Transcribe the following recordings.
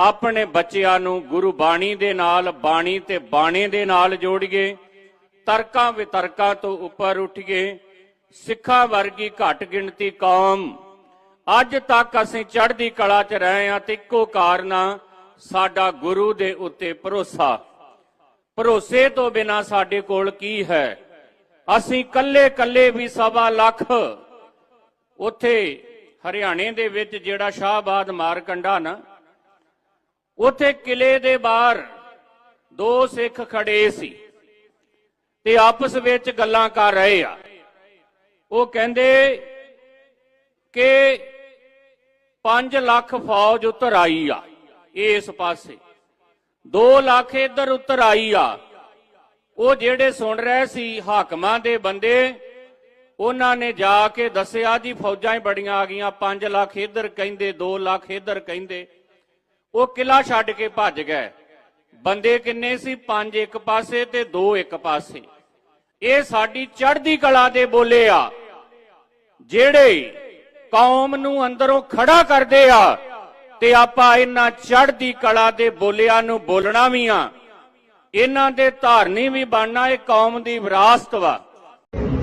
ਆਪਣੇ ਬੱਚਿਆਂ ਨੂੰ ਗੁਰੂ ਬਾਣੀ ਦੇ ਨਾਲ, ਬਾਣੀ ਤੇ ਬਾਣੇ ਦੇ ਨਾਲ ਜੋੜੀਏ, ਤਰਕਾਂ ਵਿਤਰਕਾਂ ਤੋਂ ਉੱਪਰ ਉੱਠੀਏ, ਸਿੱਖਾਂ ਵਰਗੀ ਘੱਟ ਗਿਣਤੀ ਕੌਮ। ਅੱਜ ਤੱਕ ਅਸੀਂ ਚੜ੍ਹਦੀ ਕਲਾ 'ਚ ਰਹੇ ਹਾਂ ਤੇ ਇੱਕੋ ਕਾਰਨ ਆ, ਸਾਡਾ ਗੁਰੂ ਦੇ ਉੱਤੇ ਭਰੋਸਾ। ਭਰੋਸੇ ਤੋਂ ਬਿਨਾ ਸਾਡੇ ਕੋਲ ਕੀ ਹੈ? ਅਸੀਂ ਕੱਲੇ ਕੱਲੇ ਵੀ ਸਵਾ ਲੱਖ। ਉੱਥੇ ਹਰਿਆਣੇ ਦੇ ਵਿੱਚ ਜਿਹੜਾ ਸ਼ਾਹਬਾਦ ਮਾਰਕੰਡਾ ਨਾ ਉੱਥੇ ਕਿਲੇ ਦੇ ਬਾਹਰ ਦੋ ਸਿੱਖ ਖੜੇ ਸੀ ਤੇ ਆਪਸ ਵਿੱਚ ਗੱਲਾਂ ਕਰ ਰਹੇ ਆ। ਉਹ ਕਹਿੰਦੇ ਕਿ 5 ਲੱਖ ਫੌਜ ਉਤਰ ਆਈ ਆ ਇਸ ਪਾਸੇ। 2 ਲੱਖ ਇੱਧਰ ਉਤਰ ਆਈ ਆ। ਉਹ ਜਿਹੜੇ ਸੁਣ ਰਹੇ ਸੀ ਹਾਕਮਾਂ ਦੇ ਬੰਦੇ, ਉਹਨਾਂ ਨੇ ਜਾ ਕੇ ਦੱਸਿਆ ਜੀ, ਫੌਜਾਂ ਹੀ ਬੜੀਆਂ ਆ ਗਈਆਂ 5 ਲੱਖ ਇੱਧਰ ਕਹਿੰਦੇ 2 ਲੱਖ ਇੱਧਰ ਕਹਿੰਦੇ। ਉਹ ਕਿਲਾ ਛੱਡ ਕੇ ਭੱਜ ਗਏ। ਬੰਦੇ ਕਿੰਨੇ ਸੀ? ਪੰਜ ਇੱਕ ਪਾਸੇ ਤੇ ਦੋ ਇੱਕ ਪਾਸੇ। ਇਹ ਸਾਡੀ ਚੜ੍ਹਦੀ ਕਲਾ ਦੇ ਬੋਲੇ ਆ, ਜਿਹੜੇ ਕੌਮ ਨੂੰ ਅੰਦਰੋਂ ਖੜਾ ਕਰਦੇ ਆ ਤੇ ਆਪਾਂ ਇਹਨਾਂ ਚੜ੍ਹਦੀ ਕਲਾ ਦੇ ਬੋਲਿਆਂ ਨੂੰ ਬੋਲਣਾ ਵੀ ਆ। ਇਹਨਾਂ ਦੇ ਧਾਰਨੀ ਵੀ ਬਣਨਾ, ਇਹ ਕੌਮ ਦੀ ਵਿਰਾਸਤ ਵਾ।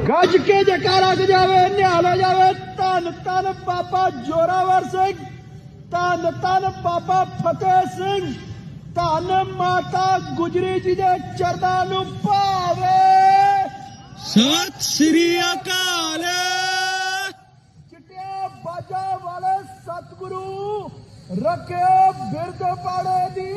ਗੱਜ ਕੇ ਜਕਾਰਾ ਜਾਵੇ, ਨਿਹਾਲ ਹੋ ਜਾਵੇ। ਧੰਨ ਧੰਨ ਬਾਬਾ ਜੋਰਾਵਰ ਸਿੰਘ। ਧੰਨ ਧੰਨ ਬਾਬਾ ਫਤਿਹ ਸਿੰਘ ਧੰਨ ਮਾਤਾ ਗੁਜਰੀ ਜੀ ਦੇ ਚਰਨਾਂ ਨੂੰ ਭਾਵੇ। ਸਤਿ ਸ੍ਰੀ ਅਕਾਲ। ਚਿੱਟੇ ਬਾਜਾ ਵਾਲੇ ਸਤਿਗੁਰੂ ਰੱਖਿਓ ਬਿਰਦ ਪਾੜੇ ਦੀ